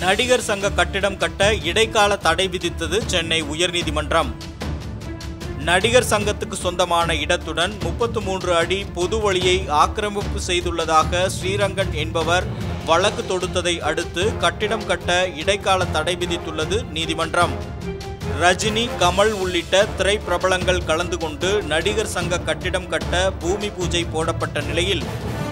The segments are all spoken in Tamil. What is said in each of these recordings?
நடிகர் சங்க கட்டிடம் கட்ட இடைக்கால தடை விதித்தது சென்னை உயர்நீதிமன்றம். நடிகர் சங்கத்துக்கு சொந்தமான இடத்துடன் முப்பத்து மூன்று அடி பொது வழியை ஆக்கிரமிப்பு செய்துள்ளதாக ஸ்ரீரங்கன் என்பவர் வழக்கு தொடுத்ததை அடுத்து கட்டிடம் கட்ட இடைக்கால தடை விதித்துள்ளது நீதிமன்றம். ரஜினி கமல் உள்ளிட்ட திரைப்பிரபலங்கள் கலந்து கொண்டு நடிகர் சங்க கட்டிடம் கட்ட பூமி பூஜை போடப்பட்ட நிலையில்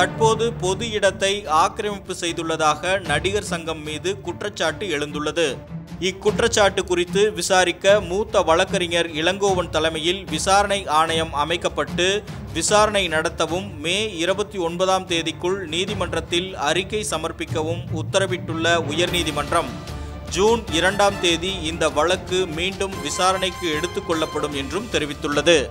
தற்போது பொது இடத்தை ஆக்கிரமிப்பு செய்துள்ளதாக நடிகர் சங்கம் மீது குற்றச்சாட்டு எழுந்துள்ளது. இக்குற்றச்சாட்டு குறித்து விசாரிக்க மூத்த வழக்கறிஞர் இளங்கோவன் தலைமையில் விசாரணை ஆணையம் அமைக்கப்பட்டு விசாரணை நடத்தவும் மே இருபத்தி ஒன்பதாம் தேதிக்குள் நீதிமன்றத்தில் அறிக்கை சமர்ப்பிக்கவும் உத்தரவிட்டுள்ள உயர்நீதிமன்றம். ஜூன் இரண்டாம் தேதி இந்த வழக்கு மீண்டும் விசாரணைக்கு எடுத்துக்கொள்ளப்படும் என்றும் தெரிவித்துள்ளது.